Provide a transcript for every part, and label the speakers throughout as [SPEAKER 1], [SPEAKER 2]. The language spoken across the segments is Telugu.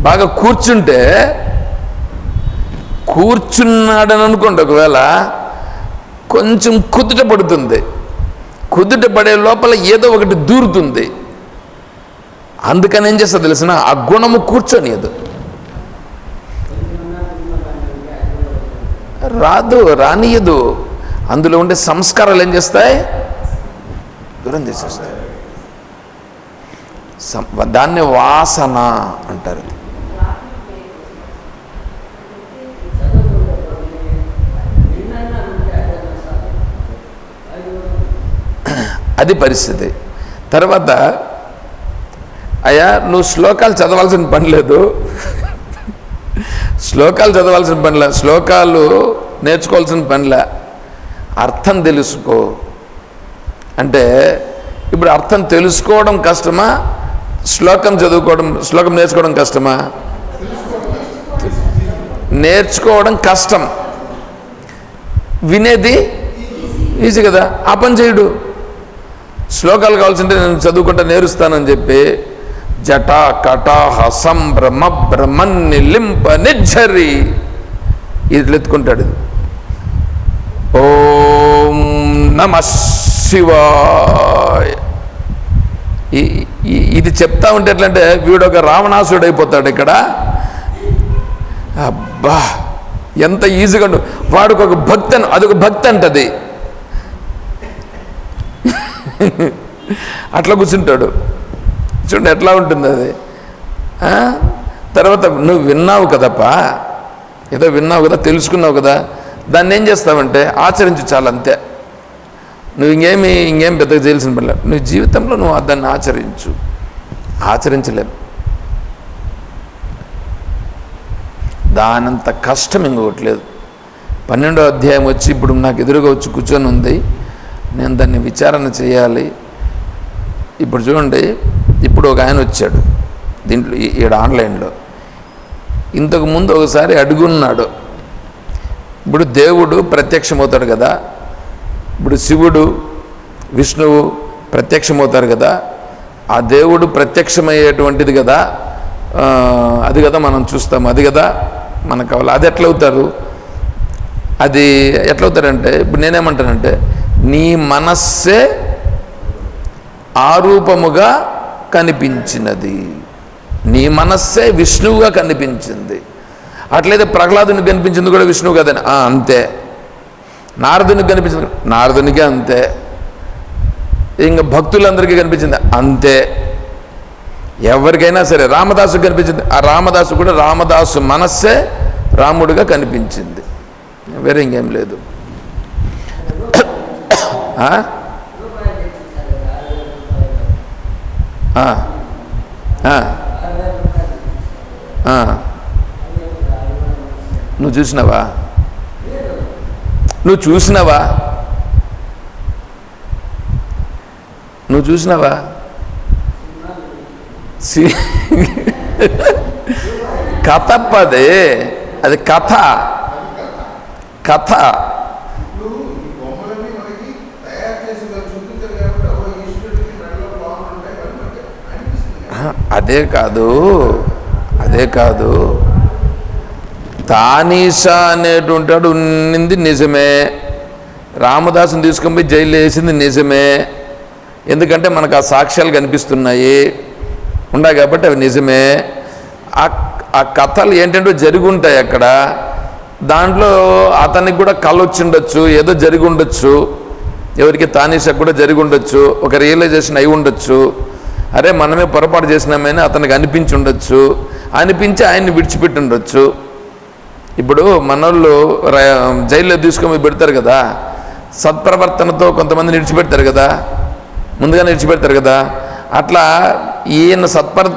[SPEAKER 1] బాగా కూర్చుంటే కూర్చున్నాడని అనుకోండి ఒకవేళ కొంచెం కుదుట పడుతుంది. కుదుట పడే లోపల ఏదో ఒకటి దూరుతుంది. అందుకని ఏం చేస్తా తెలిసిన? ఆ గుణము కూర్చొనియదు. రాదు రానియదు. అందులో ఉండే సంస్కారాలు ఏం చేస్తాయి? దూరం చేసేస్తాయి. సం- దాన్ని వాసన అంటారు. అది పరిస్థితి. తర్వాత అయ్యా నువ్వు శ్లోకాలు చదవాల్సిన పని లేదు. శ్లోకాలు చదవాల్సిన పనిలా శ్లోకాలు నేర్చుకోవాల్సిన పనిలా అర్థం తెలుసుకో. అంటే ఇప్పుడు అర్థం తెలుసుకోవడం కష్టమా? శ్లోకం చదువుకోవడం శ్లోకం నేర్చుకోవడం కష్టమా? నేర్చుకోవడం కష్టం. వినేది ఈజీ కదా? ఆ పని చేయుడు. శ్లోకాలు కావాల్సింటే నేను చదువుకుంటా నేరుస్తానని చెప్పి జట కటాహ సంభ్రమ భ్రమన్ని లింప నిజ్జరి ఇట్లెత్తుకుంటాడు ఓం నమ శివాయ. ఇది చెప్తా ఉంటే ఎట్లంటే వీడు ఒక రావణాసుడు అయిపోతాడు ఇక్కడ. అబ్బా ఎంత ఈజీగా వాడికి ఒక భక్తి అదొక భక్తి అంటది అట్లా కూర్చుంటాడు. చూడండి ఎట్లా ఉంటుంది అది. తర్వాత నువ్వు విన్నావు కదప్ప? ఏదో విన్నావు కదా తెలుసుకున్నావు కదా. దాన్ని ఏం చేస్తావంటే ఆచరించు చాలు అంతే. నువ్వు ఇంకేమి ఇంకేం పెద్దగా చేయాల్సిన పని లేదు. నువ్వు జీవితంలో నువ్వు దాన్ని ఆచరించు. ఆచరించలేవు దానంత కష్టం ఇంకొకటి లేదు. పన్నెండో అధ్యాయం వచ్చి ఇప్పుడు నాకు ఎదురుగా వచ్చి కూర్చొని ఉంది. నేను దాన్ని విచారణ చేయాలి. ఇప్పుడు చూడండి ఇప్పుడు ఒక ఆయన వచ్చాడు. దీంట్లో ఈ- ఈడ ఆన్లైన్లో. ఇంతకు ముందు ఒకసారి అడుగున్నాడు. ఇప్పుడు దేవుడు ప్రత్యక్షమవుతాడు కదా. ఇప్పుడు శివుడు విష్ణువు ప్రత్యక్షమవుతారు కదా. ఆ దేవుడు ప్రత్యక్షమయ్యేటువంటిది కదా. అది కదా మనం చూస్తాం. అది కదా మనకు కావాలి. అది ఎట్లవుతారు? అది ఎట్లవుతారంటే ఇప్పుడు నేనేమంటానంటే నీ మనస్సే ఆరూపముగా కనిపించినది. నీ మనస్సే విష్ణువుగా కనిపించింది. అట్లయితే ప్రహ్లాదునికి కనిపించింది కూడా విష్ణువు కదని? అంతే. నారదునికి కనిపించింది నారదునికి అంతే. ఇంకా భక్తులందరికీ కనిపించింది అంతే. ఎవరికైనా సరే రామదాసు కనిపించింది. ఆ రామదాసు కూడా రామదాసు మనస్సే రాముడిగా కనిపించింది. వేరే ఇంకేం లేదు. ఆ? ఆ. ఆ. ఆ. నువ్వు చూసినావా నువ్వు చూసినావా నువ్వు చూసినావా సి- కథ అప్పది అది కథ కథ
[SPEAKER 2] ఇప్పుడు ఈ బొమ్మలన్నీ మనకి తయారు చేసి ఇలా చూపించారు కాబట్టి ఓ ఈశ్వరుడికి మెడలో బాగుంటాయి ఉంటాయి అని మనకి అనిపిస్తుంది కదా.
[SPEAKER 1] అదే కాదు అదే కాదు. తానీషా అనేటువంటి వాడు ఉన్నింది నిజమే. రామదాసుని తీసుకొని పోయి జైలు వేసింది నిజమే. ఎందుకంటే మనకు ఆ సాక్ష్యాలు కనిపిస్తున్నాయి. ఉన్నాయి కాబట్టి అవి నిజమే. ఆ ఆ కథలు ఏంటంటే జరిగి ఉంటాయి అక్కడ. దాంట్లో అతనికి కూడా కళ వచ్చి ఉండొచ్చు ఏదో జరిగి ఉండొచ్చు. ఎవరికి తానీషకు కూడా జరిగి ఉండొచ్చు ఒక రియలైజేషన్ అయి ఉండొచ్చు. అరే మనమే పొరపాటు చేసినామని అతనికి అనిపించి ఉండొచ్చు అనిపించి ఆయన్ని విడిచిపెట్టి ఉండొచ్చు ఇప్పుడు మనోళ్ళు ర- జైల్లో తీసుకొని పెడతారు కదా. సత్ప్రవర్తనతో కొంతమందిని విడిచిపెడతారు కదా. ముందుగానే విడిచిపెడతారు కదా. అట్లా ఈయన సత్ప్ర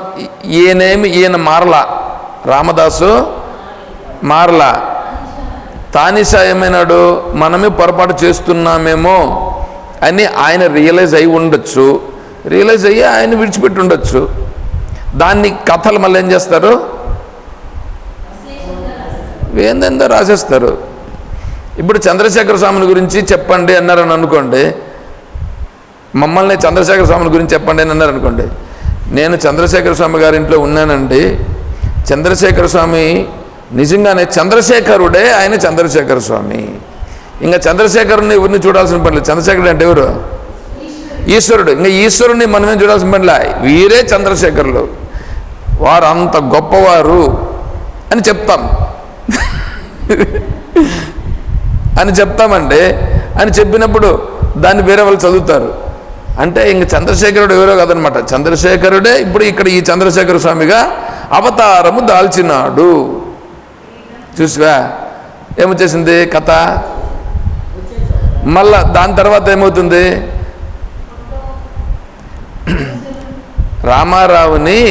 [SPEAKER 1] ఈయనేమి ఈయన మారలా. రామదాసు మారలా. తానిషా ఏమైనాడు? మనమే పొరపాటు చేస్తున్నామేమో అని ఆయన రియలైజ్ అయి ఉండొచ్చు. రియలైజ్ అయ్యి ఆయన విడిచిపెట్టి ఉండొచ్చు. దాన్ని కథలు మళ్ళీ ఏం చేస్తారు? ఏందేందో రాసేస్తారు. ఇప్పుడు చంద్రశేఖర స్వామిని గురించి చెప్పండి అన్నారని అనుకోండి. మమ్మల్ని చంద్రశేఖర స్వామిని గురించి చెప్పండి అని అన్నారు అనుకోండి. నేను చంద్రశేఖర స్వామి గారి ఇంట్లో ఉన్నానండి. చంద్రశేఖర స్వామి నిజంగానే చంద్రశేఖరుడే ఆయన చంద్రశేఖర స్వామి. ఇంకా చంద్రశేఖరుని ఎవరిని చూడాల్సిన పని లేదు. చంద్రశేఖరుడు అంటే ఎవరు? ఈశ్వరుడు. ఇంకా ఈశ్వరుని మనమేం చూడాల్సిన పనిలే వీరే చంద్రశేఖరులు. వారు అంత గొప్పవారు అని చెప్తాం. అని చెప్తామంటే అని చెప్పినప్పుడు దాన్ని వేరే వాళ్ళు చదువుతారు. అంటే ఇంక చంద్రశేఖరుడు ఎవరో కదనమాట. చంద్రశేఖరుడే ఇప్పుడు ఇక్కడ ఈ చంద్రశేఖర స్వామిగా అవతారము దాల్చినాడు. చూసివా? ఏమొచ్చేసింది కథ? మళ్ళా దాని తర్వాత ఏమవుతుంది? రామారావుని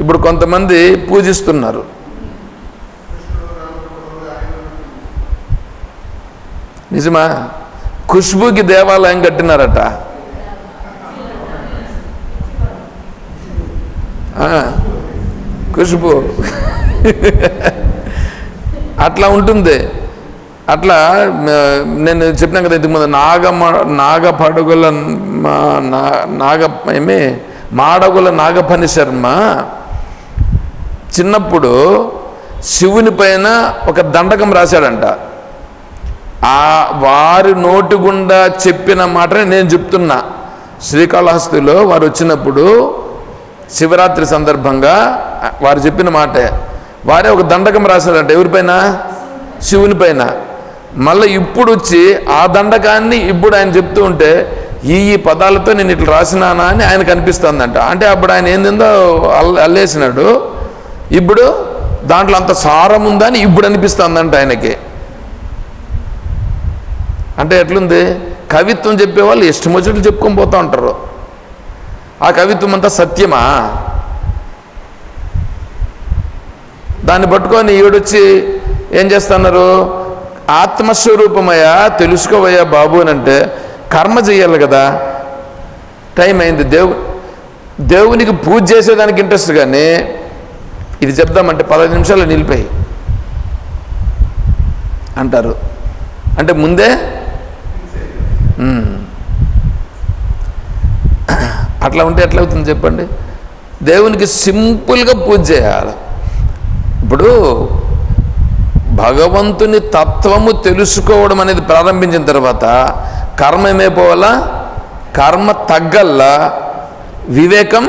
[SPEAKER 1] ఇప్పుడు కొంతమంది పూజిస్తున్నారు. నిజమా? ఖుష్బుకి దేవాలయం కట్టినారట. ఖుష్బు. అట్లా ఉంటుంది. అట్లా నేను చెప్పినా కదా ఇంతకుముందు ముందు నాగ పడుగుల మా- నా- నాగ ఏమి మాడగుల నాగపని శర్మ చిన్నప్పుడు శివుని పైన ఒక దండకం రాశాడంట. ఆ వారి నోటి గుండా చెప్పిన మాటనే నేను చెప్తున్నా. శ్రీకాళహస్తిలో వారు వచ్చినప్పుడు శివరాత్రి సందర్భంగా వారు చెప్పిన మాటే. వారే ఒక దండకం రాశారంట ఎవరిపైన శివుని పైన. మళ్ళీ ఇప్పుడు వచ్చి ఆ దండకాన్ని ఇప్పుడు ఆయన చెప్తూ ఉంటే ఈ ఈ పదాలతో నేను ఇట్లా రాసినానా అని ఆయనకు అనిపిస్తుందంట. అంటే అప్పుడు ఆయన ఏందిందో అల్లేసినాడు. ఇప్పుడు దాంట్లో అంత సారం ఉందని ఇప్పుడు అనిపిస్తుందంట ఆయనకి. అంటే ఎట్లుంది? కవిత్వం చెప్పేవాళ్ళు ఇష్టం వచ్చినట్లు చెప్పుకొని పోతూ ఉంటారు. ఆ కవిత్వం అంతా సత్యమా? దాన్ని పట్టుకొని ఈవిడొచ్చి ఏం చేస్తున్నారు? ఆత్మస్వరూపమయ్యా తెలుసుకోవయ్యా బాబు అని అంటే కర్మ చేయాలి కదా. టైం అయింది. దేవు దేవునికి పూజ చేసేదానికి ఇంట్రెస్ట్ కానీ ఇది చెప్దామంటే పదహైదు నిమిషాలు నిలిపాయి. అంటారు. అంటే ముందే? అట్లా ఉంటే ఎట్లా అవుతుంది చెప్పండి? దేవునికి సింపుల్గా పూజ చేయాలి. ఇప్పుడు భగవంతుని తత్వము తెలుసుకోవడం అనేది ప్రారంభించిన తర్వాత కర్మ ఏమైపోవాలా? కర్మ తగ్గల్లా వివేకం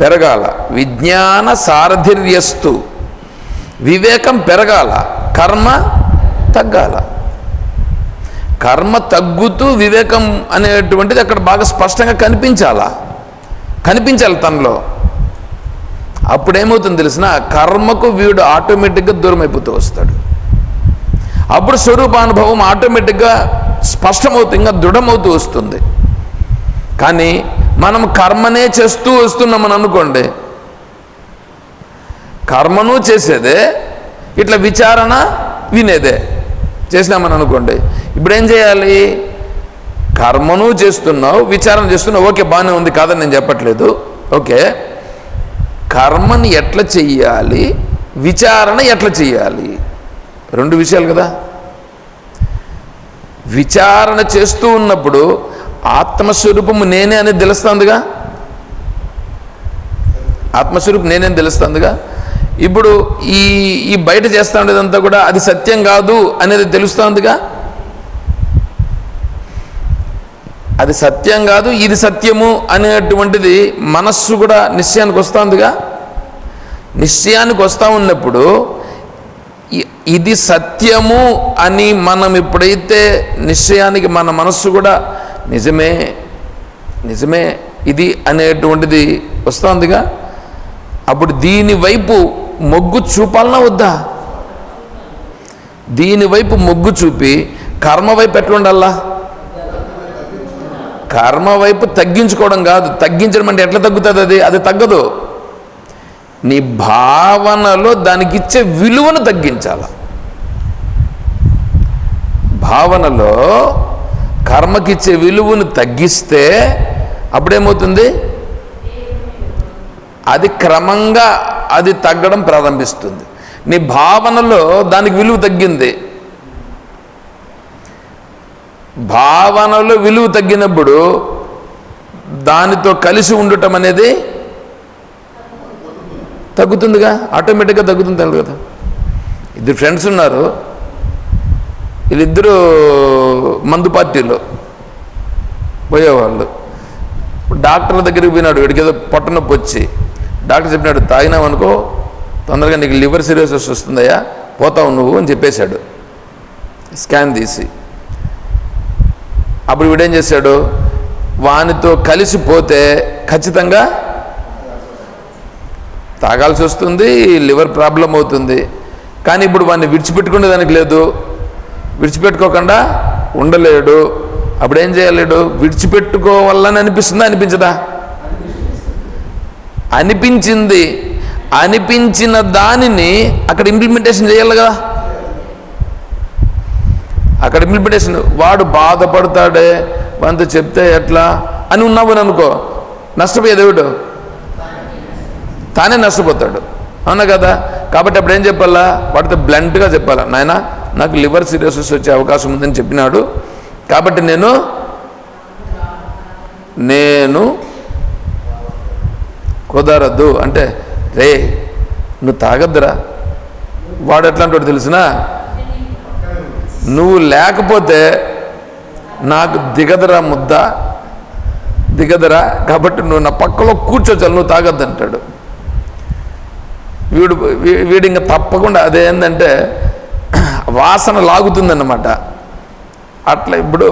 [SPEAKER 1] పెరగాల. విజ్ఞాన సారథిర్యస్తు. వివేకం పెరగాల. కర్మ తగ్గాల. కర్మ తగ్గుతూ వివేకం అనేటువంటిది అక్కడ బాగా స్పష్టంగా కనిపించాలా. కనిపించాలి తనలో. అప్పుడేమవుతుంది తెలిసిన? కర్మకు వీడు ఆటోమేటిక్గా దూరం అయిపోతూ వస్తాడు. అప్పుడు స్వరూపానుభవం ఆటోమేటిక్గా స్పష్టమవుతూ ఇంకా దృఢమవుతూ వస్తుంది. కానీ మనం కర్మనే చేస్తూ వస్తున్నామని అనుకోండి. కర్మను చేసేదే ఇట్లా విచారణ వినేదే చేసినామని అనుకోండి. ఇప్పుడు ఏం చేయాలి? కర్మను చేస్తున్నావు విచారణ చేస్తున్నావు ఓకే బాగానే ఉంది కాదని నేను చెప్పట్లేదు. ఓకే. కర్మని ఎట్లా చెయ్యాలి? విచారణ ఎట్లా చెయ్యాలి? రెండు విషయాలు కదా. విచారణ చేస్తూ ఉన్నప్పుడు ఆత్మస్వరూపము నేనే అనేది తెలుస్తుందిగా? ఆత్మస్వరూపం నేనే తెలుస్తుందిగా? ఇప్పుడు ఈ ఈ బయట చేస్తా ఉండేదంతా కూడా అది సత్యం కాదు అనేది తెలుస్తుందిగా? అది సత్యం కాదు ఇది సత్యము అనేటువంటిది మనస్సు కూడా నిశ్చయానికి వస్తుందిగా? నిశ్చయానికి వస్తూ ఉన్నప్పుడు ఇది సత్యము అని మనం ఎప్పుడైతే నిశ్చయానికి మన మనస్సు కూడా నిజమే నిజమే ఇది అనేటువంటిది వస్తుందిగా అప్పుడు దీనివైపు మొగ్గు చూపాలనా వద్దా? దీనివైపు మొగ్గు చూపి కర్మ వైపు ఎట్లుండాలా? కర్మ వైపు తగ్గించుకోవడం కాదు. తగ్గించడం అంటే ఎట్లా తగ్గుతుంది అది? అది తగ్గదు. నీ భావనలో దానికి ఇచ్చే విలువను తగ్గించాల? భావనలో కర్మకిచ్చే విలువను తగ్గిస్తే అప్పుడేమవుతుంది? అది క్రమంగా అది తగ్గడం ప్రారంభిస్తుంది. నీ భావనలో దానికి విలువ తగ్గింది. భావనలో విలువ తగ్గినప్పుడు దానితో కలిసి ఉండటం అనేది తగ్గుతుందిగా? ఆటోమేటిక్గా తగ్గుతుంది తెలుసు కదా ఇద్దరు ఫ్రెండ్స్ ఉన్నారు. వీళ్ళిద్దరూ మందు పార్టీలో పోయేవాళ్ళు. డాక్టర్ల దగ్గరికి పోయినాడు. వీడికి ఏదో పొట్ట నొప్పి వచ్చి. డాక్టర్ చెప్పినాడు తాగినామనుకో తొందరగా నీకు లివర్ సిరోసిస్ వస్తుందయ్యా పోతావు నువ్వు అని చెప్పేశాడు. స్కాన్ తీసి. అప్పుడు వీడేం చేశాడు? వానితో కలిసిపోతే ఖచ్చితంగా తాగాల్సి వస్తుంది లివర్ ప్రాబ్లం అవుతుంది. కానీ ఇప్పుడు వాడిని విడిచిపెట్టుకునే దానికి లేదు. విడిచిపెట్టుకోకుండా ఉండలేడు. అప్పుడు ఏం చేయలేడు? విడిచిపెట్టుకోవాలని అనిపిస్తుందా? అనిపించదా? అనిపించింది. అనిపించిన దానిని అక్కడ ఇంప్లిమెంటేషన్ చేయాలి కదా. అక్కడ ఇంప్లిమెంటేషన్ వాడు బాధపడతాడే వంత చెప్తే ఎట్లా అని ఉన్నావు అనుకో. నష్టపోయేదేవిడు తానే నష్టపోతాడు. అవునా కదా? కాబట్టి అప్పుడు ఏం చెప్పాలా? వాడితో బ్లంట్గా చెప్పాలా? నాయన నాకు లివర్ సిరోసిస్ వచ్చే అవకాశం ఉందని చెప్పినాడు. కాబట్టి నేను నేను కుదరద్దు అంటే రే నువ్వు తాగద్దురా. వాడు ఎట్లాంటి వాడు తెలిసినా? నువ్వు లేకపోతే నాకు దిగదరా ముద్ద. దిగదరా. కాబట్టి నువ్వు నా పక్కలో కూర్చోచాలి నువ్వు తాగద్దు అంటాడు వీడు వీడు ఇంకా తప్పకుండా అదేంటంటే వాసన లాగుతుందన్నమాట. అట్లా ఇప్పుడు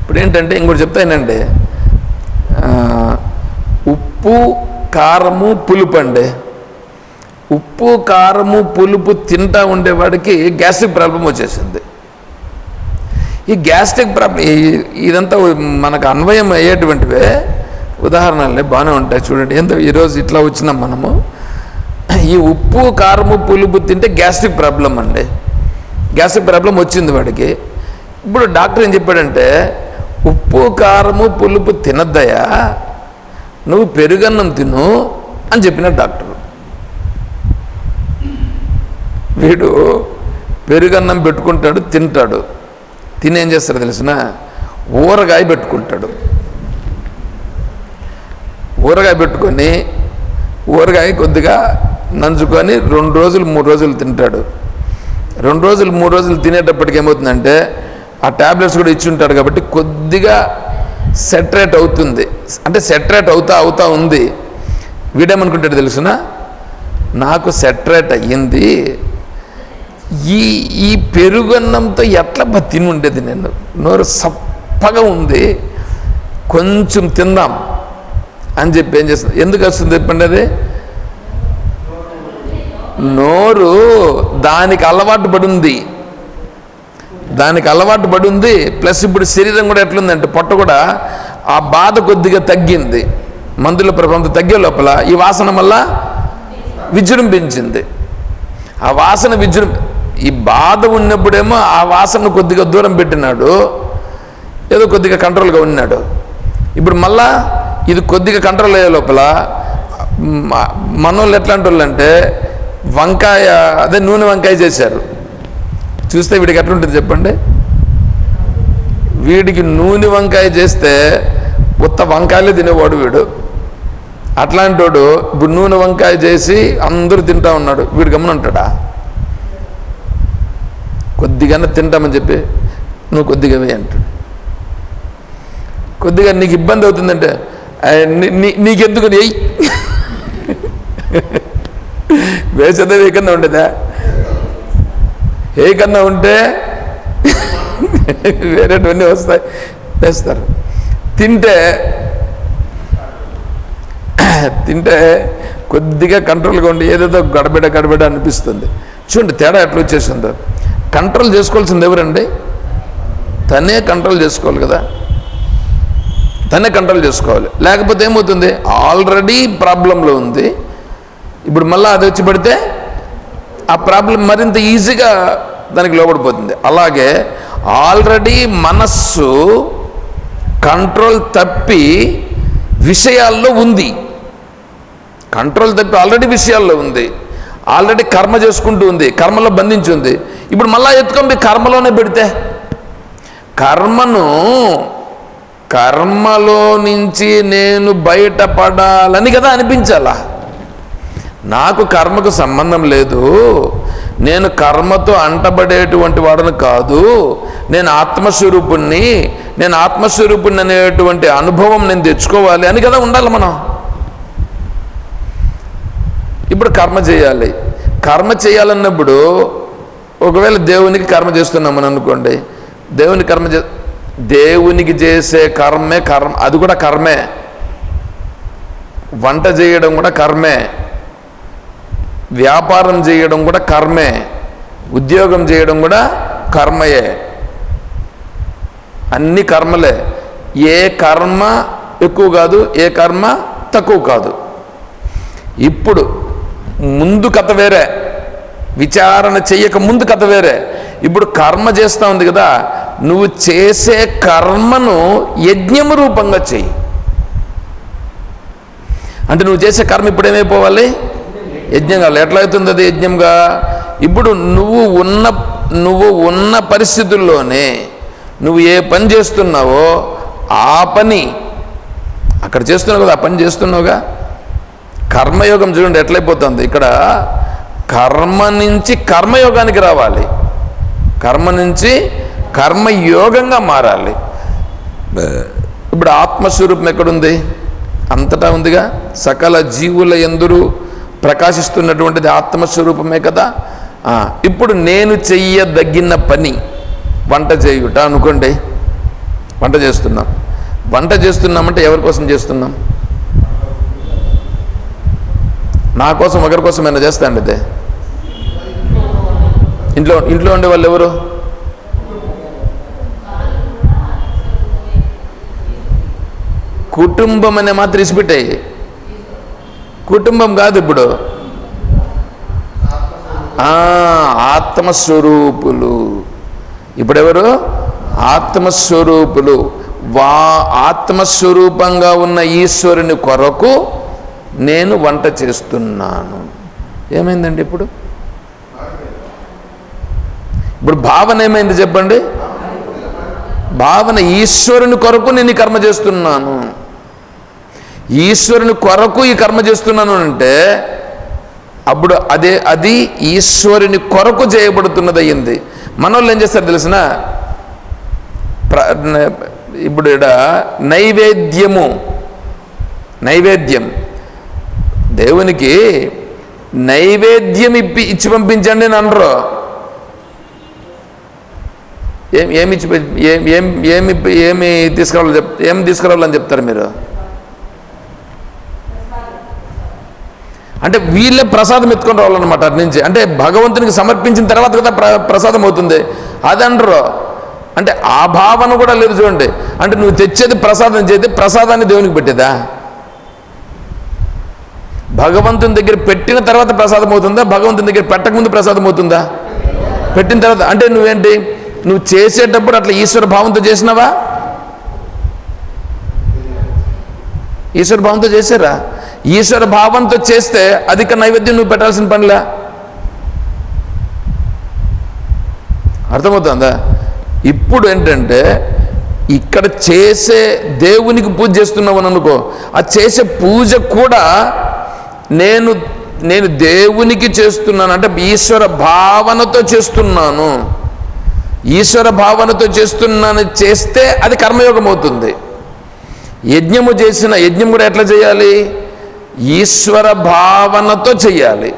[SPEAKER 1] ఇప్పుడు ఏంటంటే ఇంకోటి చెప్తానండి ఉప్పు కారము పులుపు అండి. ఉప్పు కారము పులుపు తింటా ఉండేవాడికి గ్యాస్ట్రిక్ ప్రాబ్లం వచ్చేసింది. ఈ గ్యాస్ట్రిక్ ప్రాబ్లం ఇదంతా మనకు అన్వయం అయ్యేటువంటివే ఉదాహరణలే బాగానే ఉంటాయి చూడండి. ఎంత ఈరోజు ఇట్లా వచ్చినాం మనము. ఈ ఉప్పు కారము పులుపు తింటే గ్యాస్ట్రిక్ ప్రాబ్లం అండి. గ్యాస్ట్రిక్ ప్రాబ్లం వచ్చింది వాడికి. ఇప్పుడు డాక్టర్ ఏం చెప్పాడంటే ఉప్పు కారము పులుపు తినద్దయా నువ్వు పెరుగన్నం తిను అని చెప్పిన డాక్టర్. వీడు పెరుగన్నం పెట్టుకుంటాడు తింటాడు. తినేం చేస్తాడు తెలిసిన? ఊరగాయ పెట్టుకుంటాడు. ఊరగాయ పెట్టుకొని ఊరగాయ కొద్దిగా నంచుకొని రెండు రోజులు మూడు రోజులు తింటాడు. రెండు రోజులు మూడు రోజులు తినేటప్పటికి ఏమవుతుందంటే ఆ ట్యాబ్లెట్స్ కూడా ఇచ్చి ఉంటాడు కాబట్టి కొద్దిగా సెటరేట్ అవుతుంది. అంటే సెటరేట్ అవుతా అవుతా ఉంది. వీడేమనుకుంటాడు తెలుసునా? నాకు సెటరేట్ అయ్యింది. ఈ ఈ పెరుగన్నంతో ఎట్లా బా తిని ఉండేది నేను? నోరు సప్పగా ఉంది. కొంచెం తిందాం. అని చెప్పి ఏం చేస్తుంది? ఎందుకు వస్తుంది చెప్పండి అది? నోరు దానికి అలవాటు పడింది. దానికి అలవాటు పడి ఉంది ప్లస్ ఇప్పుడు శరీరం కూడా ఎట్లుందంటే పొట్ట కూడా ఆ బాధ కొద్దిగా తగ్గింది. మందుల ప్రభావం తగ్గే లోపల ఈ వాసన వల్ల విజృంభించింది. ఆ వాసన విజృం ఈ బాధ ఉన్నప్పుడేమో ఆ వాసన కొద్దిగా దూరం పెట్టినాడు. ఏదో కొద్దిగా కంట్రోల్గా ఉన్నాడు. ఇప్పుడు మళ్ళా ఇది కొద్దిగా కంట్రోల్ అయ్యే లోపల మనోళ్ళు ఎట్లాంటి వాళ్ళు అంటే వంకాయ అదే నూనె వంకాయ చేశారు. చూస్తే వీడికి ఎట్లుంటుంది చెప్పండి? వీడికి నూనె వంకాయ చేస్తే ఉత్త వంకాయలే తినేవాడు వీడు. అట్లాంటి వాడు ఇప్పుడు నూనె వంకాయ చేసి అందరూ తింటా ఉన్నాడు. వీడు గమనుంటాడా కొద్దిగానే తింటామని చెప్పి నువ్వు కొద్దిగా వేయి అంటాడు. కొద్దిగా నీకు ఇబ్బంది అవుతుందంటే నీకెందుకు ఎయ్యి వేసేదే ఏ ఉండేదా ఏ ఉంటే వేరేటువంటి వస్తాయి వేస్తారు. తింటే తింటే కొద్దిగా కంట్రోల్గా ఉండి ఏదేదో గడబిడ గడబిడ అనిపిస్తుంది. చూడండి తేడా ఎట్లా వచ్చేసిందో. కంట్రోల్ చేసుకోవాల్సింది ఎవరండి? తనే కంట్రోల్ చేసుకోవాలి కదా. తనే కంట్రోల్ చేసుకోవాలి. లేకపోతే ఏమవుతుంది? ఆల్రెడీ ప్రాబ్లంలో ఉంది. ఇప్పుడు మళ్ళీ అది వచ్చి పడితే ఆ ప్రాబ్లం మరింత ఈజీగా దానికి లోబడిపోతుంది. అలాగే ఆల్రెడీ మనస్సు కంట్రోల్ తప్పి విషయాల్లో ఉంది. కంట్రోల్ తప్పి ఆల్రెడీ విషయాల్లో ఉంది. ఆల్రెడీ కర్మ చేసుకుంటూ ఉంది. కర్మలో బంధించి ఉంది. ఇప్పుడు మళ్ళీ ఎత్తుకొని కర్మలోనే పెడితే కర్మను కర్మలో నుంచి నేను బయటపడాలని కదా అనిపించాలా? నాకు కర్మకు సంబంధం లేదు. నేను కర్మతో అంటబడేటువంటి వాడను కాదు. నేను ఆత్మస్వరూపుణ్ణి నేను ఆత్మస్వరూపుణ్ణి అనేటువంటి అనుభవం నేను తెచ్చుకోవాలి అని కదా ఉండాలి మనం. ఇప్పుడు కర్మ చేయాలి. కర్మ చేయాలన్నప్పుడు ఒకవేళ దేవునికి కర్మ చేస్తున్నామని అనుకోండి దేవుని కర్మ చే దేవునికి చేసే కర్మే కర్మ అది కూడా కర్మే. వంట చేయడం కూడా కర్మే. వ్యాపారం చేయడం కూడా కర్మే. ఉద్యోగం చేయడం కూడా కర్మయే. అన్ని కర్మలే. ఏ కర్మ ఎక్కువ కాదు ఏ కర్మ తక్కువ కాదు. ఇప్పుడు ముందు కథ వేరే. విచారణ చెయ్యక ముందు కథ వేరే. ఇప్పుడు కర్మ చేస్తూ ఉంది కదా నువ్వు చేసే కర్మను యజ్ఞం రూపంగా చెయ్యి అంటే నువ్వు చేసే కర్మ ఇప్పుడు ఏమైపోవాలి? యజ్ఞం కావాలి. ఎట్లా అవుతుంది అది యజ్ఞంగా? ఇప్పుడు నువ్వు ఉన్న నువ్వు ఉన్న పరిస్థితుల్లోనే నువ్వు ఏ పని చేస్తున్నావో ఆ పని అక్కడ చేస్తున్నావు కదా ఆ పని చేస్తున్నావుగా? కర్మయోగం చూడండి ఎట్లయిపోతుంది. ఇక్కడ కర్మ నుంచి కర్మయోగానికి రావాలి. కర్మ నుంచి కర్మయోగంగా మారాలి. ఇప్పుడు ఆత్మస్వరూపం ఎక్కడుంది? అంతటా ఉందిగా. సకల జీవుల ఎందరూ ప్రకాశిస్తున్నటువంటిది ఆత్మస్వరూపమే కదా. ఇప్పుడు నేను చెయ్యదగిన పని వంట చేయుట అనుకోండి. వంట చేస్తున్నాం. వంట చేస్తున్నామంటే ఎవరి కోసం చేస్తున్నాం? నా కోసం ఒకరి కోసం ఏమైనా చేస్తాండి అండి ఇంట్లో ఇంట్లో ఉండే వాళ్ళు ఎవరు? కుటుంబం అనే మాత్రం ఇసిపెట్టాయి కుటుంబం కాదు ఇప్పుడు. ఆత్మస్వరూపులు. ఇప్పుడెవరు? ఆత్మస్వరూపులు. వా ఆత్మస్వరూపంగా ఉన్న ఈశ్వరుని కొరకు నేను వంట చేస్తున్నాను. ఏమైందండి ఇప్పుడు? ఇప్పుడు భావన ఏమైంది చెప్పండి? భావన ఈశ్వరుని కొరకు నేను ఈ కర్మ చేస్తున్నాను. ఈశ్వరుని కొరకు ఈ కర్మ చేస్తున్నాను అంటే అప్పుడు అదే అది ఈశ్వరుని కొరకు చేయబడుతున్నది అయ్యింది. మనోళ్ళు ఏం చేస్తారు తెలిసిన? ప్ర- ఇప్పుడు ఇక్కడ నైవేద్యము నైవేద్యం. దేవునికి నైవేద్యం ఇప్పి ఇచ్చి పంపించండి అని అనరు. ఏం ఏమి ఏం ఏం ఏమి ఏమి తీసుకురావాలని చెప్ ఏం తీసుకురావాలని చెప్తారు మీరు? అంటే వీళ్ళే ప్రసాదం ఎత్తుకొని రావాలన్నమాట అటు నుంచి. అంటే భగవంతునికి సమర్పించిన తర్వాత కదా ప్ర ప్రసాదం అవుతుంది. అది అంటారు. అంటే ఆ భావన కూడా లేదు చూడండి. అంటే నువ్వు తెచ్చేది ప్రసాదం చేస్తే ప్రసాదాన్ని దేవునికి పెట్టేదా? భగవంతుని దగ్గర పెట్టిన తర్వాత ప్రసాదం అవుతుందా? భగవంతుని దగ్గర పెట్టకముందు ప్రసాదం అవుతుందా? పెట్టిన తర్వాత అంటే నువ్వేంటి? నువ్వు చేసేటప్పుడు అట్లా ఈశ్వర భావంతో చేసినావా? ఈశ్వర భావంతో చేశారా? ఈశ్వర భావంతో చేస్తే అధిక నైవేద్యం నువ్వు పెట్టాల్సిన పనిలే? అర్థమవుతుందా? ఇప్పుడు ఏంటంటే ఇక్కడ చేసే దేవునికి పూజ చేస్తున్నావు అని అనుకో ఆ చేసే పూజ కూడా నేను నేను దేవునికి చేస్తున్నాను అంటే ఈశ్వర భావనతో చేస్తున్నాను. ఈశ్వర భావనతో చేస్తున్నాను చేస్తే అది కర్మయోగం అవుతుంది యజ్ఞము చేసిన యజ్ఞం కూడా ఎట్లా చేయాలి? ఈశ్వర భావనతో చేయాలి.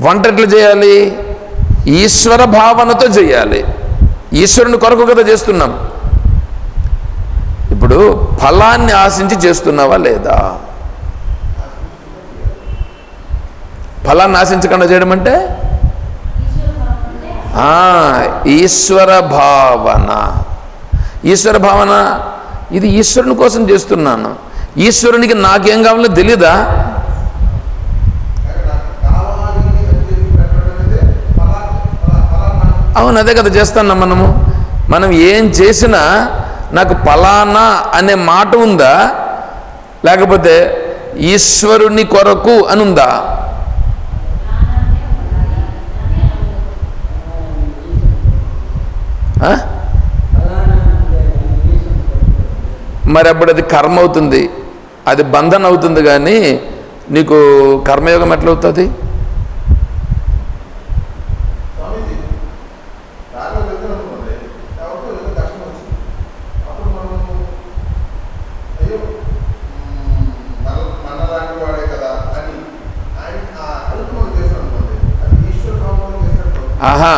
[SPEAKER 1] వంట ఎట్లా చేయాలి? ఈశ్వర భావనతో చేయాలి. ఈశ్వరుని కొరకు కదా చేస్తున్నాం. ఇప్పుడు ఫలాన్ని ఆశించి చేస్తున్నావా లేదా? ఫలాన్ని ఆశించకుండా చేయడం అంటే? ఈశ్వర భావన. ఈశ్వర భావన ఇది ఈశ్వరుని కోసం చేస్తున్నాను. ఈశ్వరునికి నాకేం కావాలో తెలీదా?
[SPEAKER 2] నాకు
[SPEAKER 1] అవును అదే కదా చేస్తున్నాం మనము. మనం ఏం చేసినా నాకు ఫలానా అనే మాట ఉందా? లేకపోతే ఈశ్వరుని కొరకు అని ఉందా మరి అప్పుడు అది కర్మ అవుతుంది. అది బంధన అవుతుంది కానీ నీకు కర్మయోగం ఎట్లవుతుంది అవుతుంది
[SPEAKER 2] స్వామీజీ దారిలో వెళ్తాను అనుకోండి ఎవరికో ఏదో కష్టం వచ్చింది అప్పుడు మనం అయ్యో మ్మ్, మన మన లాంటి వాడే కదా అని ఆయన ఆ హెల్ప్ మనం చేసాం అనుకోండి అది ఈశ్వర భావంలో చేసినట్టు
[SPEAKER 1] ఆహా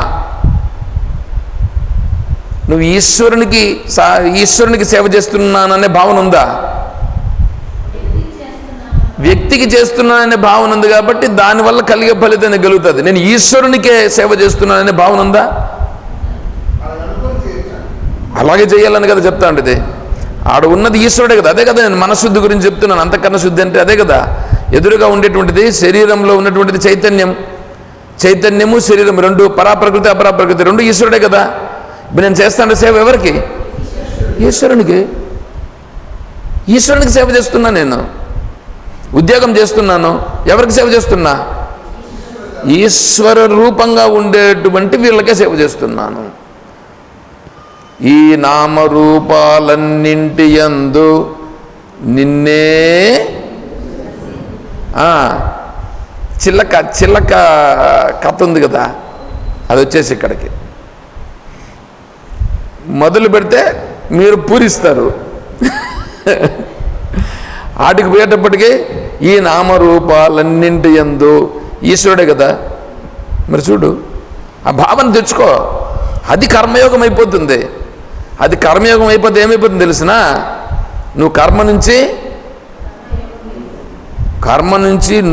[SPEAKER 1] నువ్వు ఈశ్వరునికి ఈశ్వరునికి సేవ చేస్తున్నాననే భావన ఉందా? వ్యక్తికి చేస్తున్నాననే భావన ఉంది కాబట్టి దానివల్ల కలిగే ఫలితం కలుగుతుంది. నేను ఈశ్వరునికే సేవ చేస్తున్నాననే భావన ఉందా? అలాగే చేయాలని కదా చెప్తా ఉండేది ఆడ ఉన్నది ఈశ్వరుడే కదా. అదే కదా నేను మనశుద్ధి గురించి చెప్తున్నాను. అంతకన్నా శుద్ధి అంటే అదే కదా. ఎదురుగా ఉండేటువంటిది శరీరంలో ఉన్నటువంటిది చైతన్యం. చైతన్యము శరీరం రెండు పరాప్రకృతి అపరాప్రకృతి రెండు ఈశ్వరుడే కదా. ఇప్పుడు నేను చేస్తాను సేవ ఎవరికి? ఈశ్వరునికి. ఈశ్వరునికి సేవ చేస్తున్నా నేను. ఉద్యోగం చేస్తున్నాను. ఎవరికి సేవ చేస్తున్నా? ఈశ్వర రూపంగా ఉండేటువంటి వీళ్ళకే సేవ చేస్తున్నాను. ఈ నామరూపాలన్నింటి యందు నిన్నే చిల్లక చిల్లక కథ ఉంది కదా. అది వచ్చేసి ఇక్కడికి. మొదలు పెడితే మీరు పూరిస్తారు. ఆటికి పోయేటప్పటికీ ఈ నామరూపాలన్నింటి ఎందు ఈశ్వరుడే కదా. మరి చూడు ఆ భావన తెచ్చుకో. అది కర్మయోగం అయిపోతుంది. అది కర్మయోగం అయిపోతే ఏమైపోతుంది తెలిసిన? నువ్వు కర్మ నుంచి కర్మ నుంచి